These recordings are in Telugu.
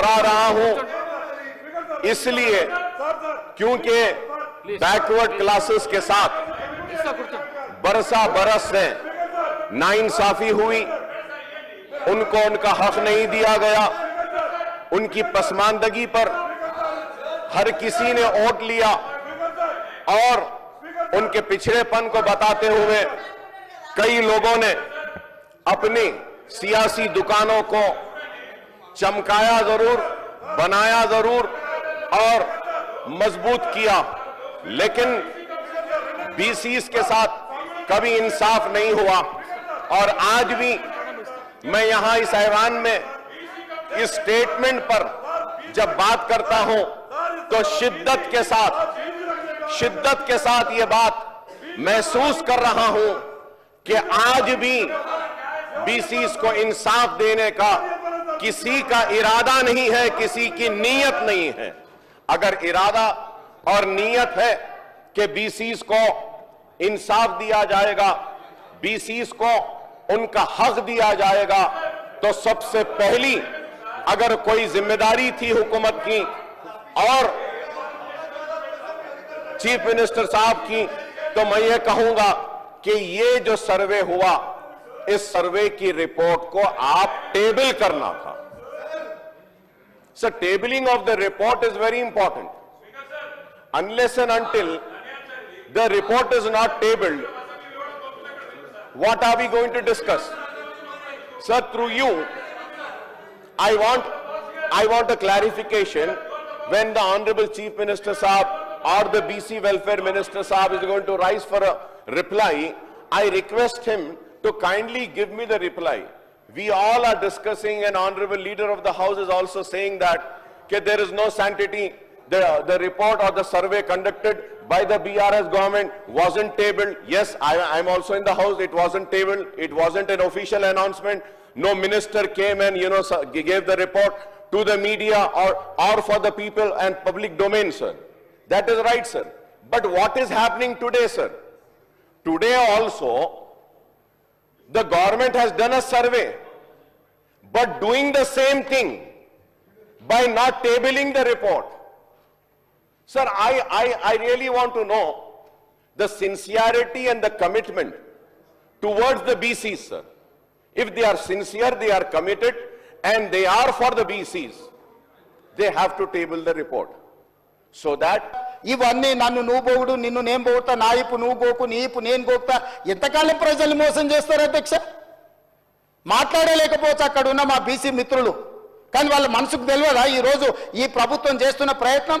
दोहरा रहा हूँ। इसलिए, क्योंकि बैकवर्ड क्लासेस के साथ बरसा बरस से नाइंसाफी हुई। उनको उनका हक नहीं दिया गया। उनकी पसमानदगी पर हर किसी ने वोट लिया। और उनके पिछड़ेपन को बताते हुए कई लोगों ने अपनी सियासी दुकानों को चमकाया ज़रूर, बनाया ज़रूर और मज़बूत किया। लेकिन बीसीस के साथ कभी इंसाफ नहीं हुआ। और आज भी मैं यहाँ इस ऐवान में इस स्टेटमेंट पर जब बात करता हूँ तो शिद्दत के साथ, शिद्दत के साथ ये बात महसूस कर रहा हूँ कि आज भी बीसीस को इंसाफ देने का किसी का इरादा नहीं है, किसी की नीयत नहीं है। अगर इरादा और नीयत है कि बीसीस को इंसाफ दिया जाएगा बीसीस को उनका हक दिया जाएगा तो सबसे पहली अगर कोई ज़िम्मेदारी थी हुकूमत की और चीफ मिनिस्टर साहब की तो मैं ये कहूँगा कि ये जो सर्वे हुआ इस सर्वे की रिपोर्ट को आप टेबल करना था। Sir tabling of the report is very important unless and until the report is not tabled what are we going to discuss sir through you I want I want a clarification when the honourable chief minister साहब और द बीसी वेलफेयर मिनिस्टर साहब is going to rise for a reply I request him to kindly give me the reply we all are discussing and honorable leader of the house is also saying that there is no sanctity the, the report or the survey conducted by the BRS government wasn't tabled. Yes, I, I'm also in the house. It wasn't tabled. It wasn't an official announcement. No minister came and, you know, gave the report to the media or, or for the people and public domain, sir. That is right, sir. But what is happening today, sir? Today also, the government has done a survey, but doing the same thing by not tabling the report. Sir, I, I, I really want to know the sincerity and the commitment towards the BCs, sir. If they are sincere, they are committed, and they are for the BCs, they have to table the report. So that ఇవన్నీ నన్ను నువ్వు పోగుడు నిన్ను నేను పోగుతా నా ఇప్పు నువ్వు గోకు నీ ఇప్పు నేను గోకుతా ఎంతకాలం ప్రజలు మోసం చేస్తారు అధ్యక్ష? మాట్లాడలేకపోవచ్చు అక్కడ ఉన్న మా బీసీ మిత్రులు. కానీ వాళ్ళ మనసుకు తెలియదా ఈరోజు ఈ ప్రభుత్వం చేస్తున్న ప్రయత్నం?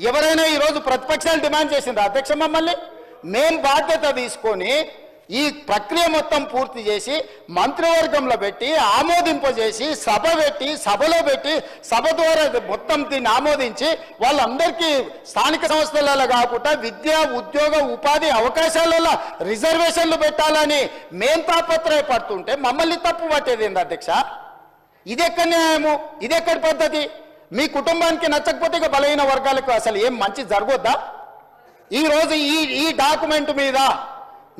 ఎవరైనా ఈరోజు ప్రతిపక్షాలు డిమాండ్ చేసిందా అధ్యక్ష మమ్మల్ని? మేం బాధ్యత తీసుకొని ఈ ప్రక్రియ మొత్తం పూర్తి చేసి మంత్రివర్గంలో పెట్టి ఆమోదింపజేసి సభ పెట్టి సభలో పెట్టి సభ ద్వారా మొత్తం దీన్ని ఆమోదించి వాళ్ళందరికీ స్థానిక సంస్థలలో కాకుండా విద్య ఉద్యోగ ఉపాధి అవకాశాలలో రిజర్వేషన్లు పెట్టాలని మేం తాపత్రయపడుతుంటే మమ్మల్ని తప్పు పట్టేది ఏంది అధ్యక్ష? ఇదెక్కడ న్యాయము? ఇది పద్ధతి? మీ కుటుంబానికి నచ్చకపోతే ఇక బలహీన వర్గాలకు అసలు ఏం మంచి జరగొద్దా? ఈరోజు ఈ ఈ డాక్యుమెంట్ మీద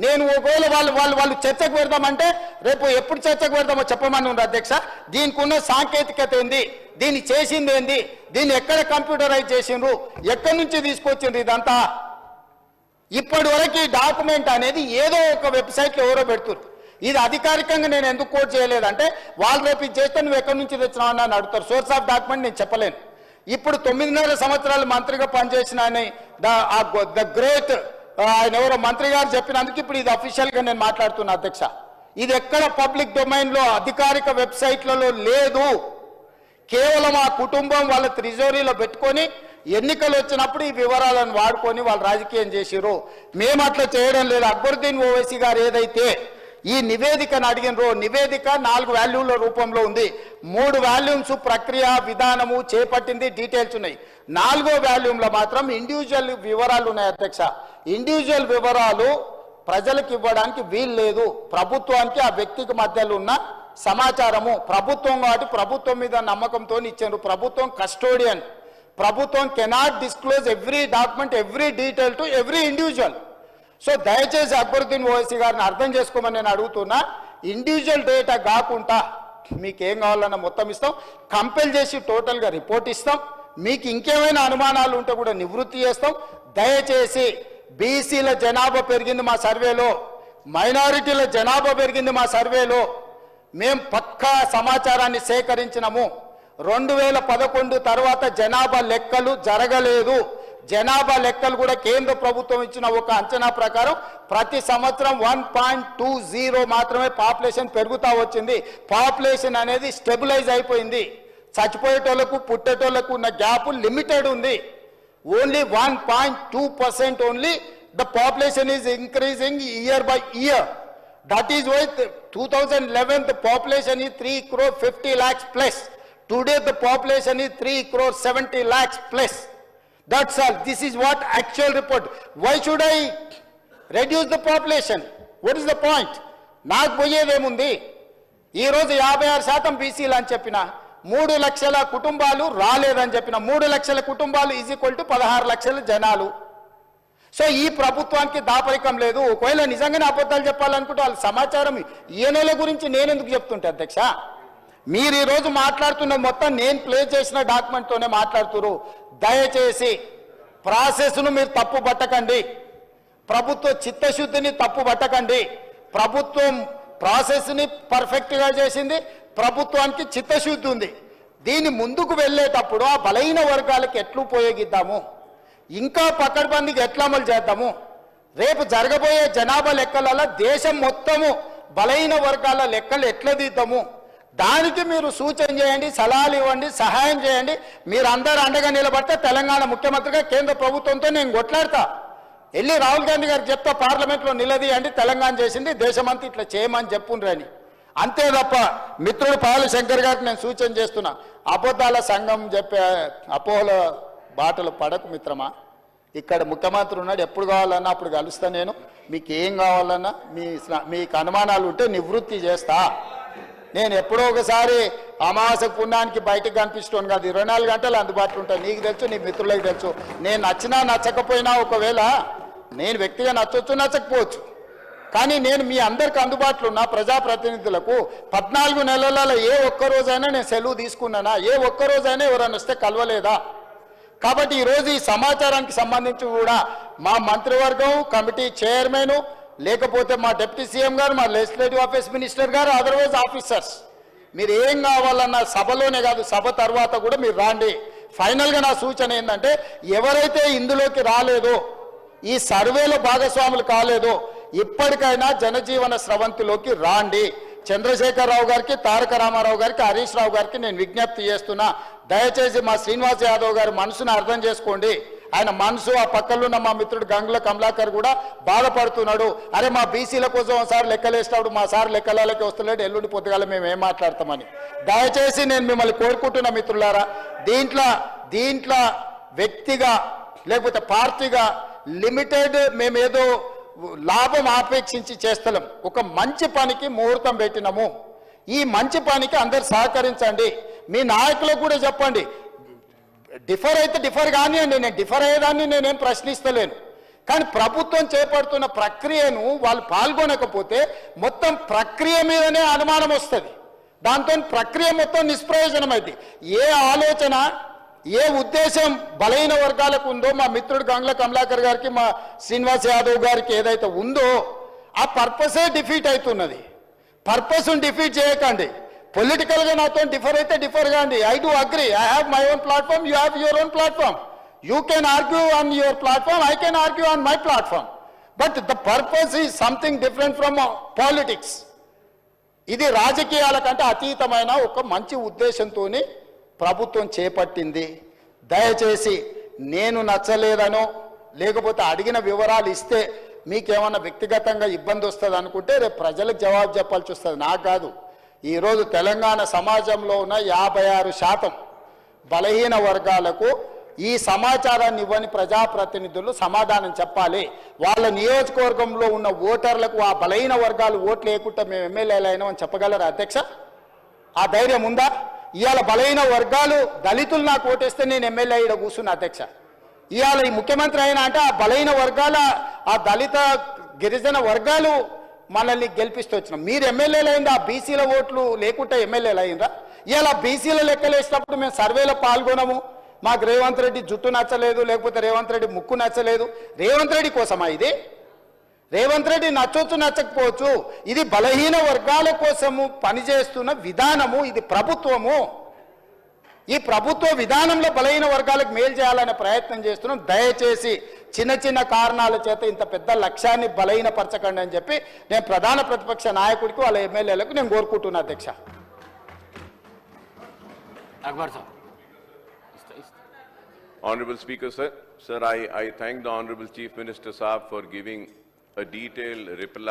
నేను ఒకవేళ వాళ్ళు వాళ్ళు వాళ్ళు చర్చకు పెడదామంటే రేపు ఎప్పుడు చర్చకు పెడదామో చెప్పమని ఉంది అధ్యక్ష. దీనికి ఉన్న సాంకేతికత ఏంది? దీన్ని చేసింది ఏంది? దీన్ని ఎక్కడ కంప్యూటరైజ్ చేసిండ్రు? ఎక్కడి నుంచి తీసుకొచ్చిండ్రు ఇదంతా? ఇప్పటి వరకు ఈ డాక్యుమెంట్ అనేది ఏదో ఒక వెబ్సైట్లో ఎవరో పెడుతుంది ఇది అధికారికంగా నేను ఎందుకు కోట్ చేయలేదంటే వాళ్ళు రేపు ఇది చేస్తే నువ్వు ఎక్కడి నుంచి తెచ్చినావు అని అడుగుతారు. సోర్స్ ఆఫ్ డాక్యుమెంట్ నేను చెప్పలేను. ఇప్పుడు తొమ్మిదిన్నర సంవత్సరాలు మంత్రిగా పనిచేసిన ద గ్రేట్ ఆయన ఎవరో మంత్రి గారు చెప్పినందుకు ఇప్పుడు ఇది అఫీషియల్గా నేను మాట్లాడుతున్నా అధ్యక్ష. ఇది ఎక్కడ పబ్లిక్ డొమైన్లో అధికారిక వెబ్సైట్లలో లేదు. కేవలం ఆ కుటుంబం వాళ్ళ త్రిజోరీలో పెట్టుకొని ఎన్నికలు వచ్చినప్పుడు ఈ వివరాలను వాడుకొని వాళ్ళు రాజకీయం చేసిరు మేము అట్లా చేయడం లేదు. అక్బరుద్దీన్ ఓవైసీ గారు ఏదైతే ఈ నివేదికను అడిగినరు నివేదిక నాలుగు వాల్యూల రూపంలో ఉంది. మూడు వాల్యూమ్స్ ప్రక్రియ విధానము చేపట్టింది డీటెయిల్స్ ఉన్నాయి. నాలుగో వాల్యూమ్లో మాత్రం ఇండివిజువల్ వివరాలు ఉన్నాయి అధ్యక్ష. ఇండివిజువల్ వివరాలు ప్రజలకు ఇవ్వడానికి వీలు లేదు. ప్రభుత్వానికి ఆ వ్యక్తికి మధ్యలో ఉన్న సమాచారము. ప్రభుత్వం కాబట్టి ప్రభుత్వం మీద నమ్మకంతో ఇచ్చారు. ప్రభుత్వం కస్టోడియన్. ప్రభుత్వం cannot disclose every document every detail to every individual. So దయచేసి అక్బరుద్దీన్ ఓవైసీ గారిని అర్థం చేసుకోమని నేను అడుగుతున్నా ఇండివిజువల్ డేటా కాకుండా మీకు ఏం కావాలన్నా మొత్తం ఇస్తాం. కంపెల్ చేసి టోటల్గా రిపోర్ట్ ఇస్తాం. మీకు ఇంకేమైనా అనుమానాలు ఉంటే కూడా నివృత్తి చేస్తాం. దయచేసి బీసీల జనాభా పెరిగింది మా సర్వేలో మైనారిటీల జనాభా పెరిగింది మా సర్వేలో. మేం పక్కా సమాచారాన్ని సేకరించినము. రెండు వేల పదకొండు తర్వాత జనాభా లెక్కలు జరగలేదు. జనాభా లెక్కలు కూడా కేంద్ర ప్రభుత్వం ఇచ్చిన ఒక అంచనా ప్రకారం ప్రతి సంవత్సరం వన్ పాయింట్ టూ జీరో మాత్రమే పాపులేషన్ పెరుగుతూ వచ్చింది. పాపులేషన్ అనేది స్టెబిలైజ్ అయిపోయింది. చచ్చిపోయేటోళ్ళకు పుట్టేటోళ్ళకు ఉన్న గ్యాప్ లిమిటెడ్ ఉంది. Only one point two percent only the population is increasing year by year. That is why two thousand eleven the population is three crore fifty lakhs plus. Today the population is three crore seventy lakhs plus. That's all this is what actual report why should I reduce the population What is the point నాకు పోయేదేముంది? ఈరోజు యాభై ఆరు శాతం బీసీలు అని చెప్పిన మూడు లక్షల కుటుంబాలు రాలేదని చెప్పిన మూడు లక్షల కుటుంబాలు ఈజ్ ఈక్వల్ టు పదహారు లక్షల జనాలు. సో ఈ ప్రభుత్వానికి దాపరికం లేదు. ఒకవేళ నిజంగానే అబద్ధాలు చెప్పాలనుకుంటే వాళ్ళ సమాచారం ఈయనల గురించి నేను ఎందుకు చెప్తుంటే అధ్యక్ష మీరు ఈరోజు మాట్లాడుతున్న మొత్తం నేను ప్లే చేసిన డాక్యుమెంట్తోనే మాట్లాడుతురు దయచేసి ప్రాసెస్ను మీరు తప్పు పట్టకండి. ప్రభుత్వ చిత్తశుద్ధిని తప్పు పట్టకండి. ప్రభుత్వం ప్రాసెస్ని పర్ఫెక్ట్గా చేసింది ప్రభుత్వానికి చిత్తశుద్ధి ఉంది. దీని ముందుకు వెళ్ళేటప్పుడు ఆ బలహీన వర్గాలకు ఎట్లు ఉపయోగిద్దాము? ఇంకా పక్కడబందికి ఎట్లా అమలు చేద్దాము? రేపు జరగబోయే జనాభా లెక్కలలో దేశం మొత్తము బలహీన వర్గాల లెక్కలు ఎట్లా దిద్దాము దానికి మీరు సూచన చేయండి సలహాలు ఇవ్వండి సహాయం చేయండి. మీరు అందరు అండగా నిలబడితే తెలంగాణ ముఖ్యమంత్రిగా కేంద్ర ప్రభుత్వంతో నేను కొట్లాడతా. వెళ్ళి రాహుల్ గాంధీ గారికి చెప్తా పార్లమెంట్లో నిలదీయండి తెలంగాణ చేసింది దేశమంతా ఇట్లా చేయమని చెప్పుండ్రని అంతే తప్ప మిత్రుడు పాలు శంకర్ గారికి నేను సూచన చేస్తున్నా. అబద్ధాల సంఘం చెప్పే అపోహల బాటలు పడకు మిత్రమా. ఇక్కడ ముఖ్యమంత్రి ఉన్నాడు ఎప్పుడు కావాలన్నా అప్పుడు కలుస్తా నేను. మీకు ఏం కావాలన్నా మీ మీకు అనుమానాలు ఉంటే నివృత్తి చేస్తా. నేను ఎప్పుడో ఒకసారి అమావాస పుణ్యానికి బయటకు కనిపిస్తాను కాదు. ఇరవై నాలుగు గంటలు అందుబాటులో ఉంటాను నీకు తెలుసు నీ మిత్రులకు తెలుసు. నేను నచ్చినా నచ్చకపోయినా ఒకవేళ నేను వ్యక్తిగా నచ్చవచ్చు నచ్చకపోవచ్చు. కానీ నేను మీ అందరికి అందుబాటులో ఉన్న ప్రజాప్రతినిధులకు పద్నాలుగు నెలలలో ఏ ఒక్కరోజైనా నేను సెలవు తీసుకున్నానా? ఏ ఒక్కరోజైనా ఎవరైనా వస్తే కలవలేదా? కాబట్టి ఈరోజు ఈ సమాచారానికి సంబంధించి కూడా మా మంత్రివర్గం కమిటీ చైర్మన్ లేకపోతే మా డిప్యూటీ సీఎం గారు మా లెజిస్లేటివ్ ఆఫీస్ మినిస్టర్ గారు అదర్వైజ్ ఆఫీసర్స్. మీరు ఏం కావాలన్న సభలోనే కాదు సభ తర్వాత కూడా మీరు రాండి. ఫైనల్గా నా సూచన ఏంటంటే ఎవరైతే ఇందులోకి రాలేదో ఈ సర్వేలో భాగస్వాములు కాలేదో ఇప్పటికైనా జనజీవన స్రవంతిలోకి రాండి. చంద్రశేఖరరావు గారికి తారక రామారావు గారికి హరీష్ రావు గారికి నేను విజ్ఞప్తి చేస్తున్నా. దయచేసి మా శ్రీనివాస్ యాదవ్ గారి మనసును అర్థం చేసుకోండి. ఆయన మనసు ఆ పక్కలో ఉన్న మా మిత్రుడు గంగుల కమలాకర్ కూడా బాధపడుతున్నాడు. అరే మా బీసీల కోసం ఒకసారి లెక్కలేసినప్పుడు మా సార్ లెక్కలకి వస్తలేడు ఎల్లుండి పొద్దుగాల మేము ఏం మాట్లాడతామని. దయచేసి నేను మిమ్మల్ని కోరుకుంటున్న మిత్రులారా దీంట్లో దీంట్లో వ్యక్తిగా లేకపోతే పార్టీగా లిమిటెడ్ మేమేదో లాభం ఆపేక్షించి చేస్తలేం. ఒక మంచి పనికి ముహూర్తం పెట్టినాము. ఈ మంచి పనికి అందరు సహకరించండి. మీ నాయకులకు కూడా చెప్పండి. డిఫర్ అయితే డిఫర్ కానివ్వండి నేను డిఫర్ అయ్యేదాన్ని నేనేం ప్రశ్నిస్తలేను. కానీ ప్రభుత్వం చేపడుతున్న ప్రక్రియను వాళ్ళు పాల్గొనకపోతే మొత్తం ప్రక్రియ మీదనే అనుమానం వస్తుంది. దాంతో ప్రక్రియ మొత్తం నిష్ప్రయోజనమైంది ఏ ఆలోచన ఏ ఉద్దేశం బలహీన వర్గాలకు ఉందో మా మిత్రుడు గంగ్ల కమలాకర్ గారికి మా శ్రీనివాస్ యాదవ్ గారికి ఏదైతే ఉందో ఆ పర్పసే డిఫీట్ అవుతున్నది. పర్పస్ను డిఫీట్ చేయకండి. పొలిటికల్గా నాతో డిఫర్ అయితే డిఫర్ కాండి I do agree I have my own platform you have your own platform you can argue on your platform I can argue on my platform but the purpose is something different from politics ఇది రాజకీయాల కంటే అతీతమైన ఒక మంచి ఉద్దేశంతోనే ప్రభుత్వం చేపట్టింది. దయచేసి నేను నచ్చలేదనో లేకపోతే అడిగిన వివరాలు ఇస్తే మీకేమన్నా వ్యక్తిగతంగా ఇబ్బంది వస్తుంది అనుకుంటే రేపు ప్రజలకు జవాబు చెప్పాల్సి వస్తుంది. నాకు కాదు. ఈరోజు తెలంగాణ సమాజంలో ఉన్న యాభై ఆరు శాతం బలహీన వర్గాలకు ఈ సమాచారాన్ని ఇవ్వని ప్రజాప్రతినిధులు సమాధానం చెప్పాలి. వాళ్ళ నియోజకవర్గంలో ఉన్న ఓటర్లకు ఆ బలహీన వర్గాలు ఓట్లు వేయకుండా మేము ఎమ్మెల్యేలు అయినామని అని చెప్పగలరా అధ్యక్ష? ఆ ధైర్యం ఉందా? ఇవాళ బలహీన వర్గాలు దళితులు నాకు ఓటేస్తే నేను ఎమ్మెల్యే ఇక్కడ కూర్చున్నా అధ్యక్ష. ఇవాళ ఈ ముఖ్యమంత్రి అయినా అంటే ఆ బలహీన వర్గాల ఆ దళిత గిరిజన వర్గాలు మనల్ని గెలిపిస్తూ వచ్చినాం. మీరు ఎమ్మెల్యేలు అయిందా ఆ బీసీల ఓట్లు లేకుంటే ఎమ్మెల్యేలు అయిందా ఇలా బీసీల లెక్కలేసినప్పుడు మేము సర్వేలో పాల్గొనము. మాకు రేవంత్ రెడ్డి జుట్టు నచ్చలేదు లేకపోతే రేవంత్ రెడ్డి ముక్కు నచ్చలేదు. రేవంత్ రెడ్డి కోసమా ఇది? రేవంత్ రెడ్డి నచ్చొచ్చు నచ్చకపోవచ్చు. ఇది బలహీన వర్గాల కోసము పనిచేస్తున్న విధానము ఇది ప్రభుత్వము. ఈ ప్రభుత్వ విధానంలో బలహీన వర్గాలకు మేలు చేయాలనే ప్రయత్నం చేస్తున్నాం. దయచేసి చిన్న చిన్న కారణాల చేత ఇంత పెద్ద లక్ష్యాన్ని బలహీనపరచకండి అని చెప్పి నేను ప్రధాన ప్రతిపక్ష నాయకుడికి వాళ్ళ ఎమ్మెల్యేలకు నేను కోరుకుంటున్నా అధ్యక్ష Akbar sir Honorable Speaker, sir. Sir, I, I thank the Honorable Chief Minister Saab for giving a detailed reply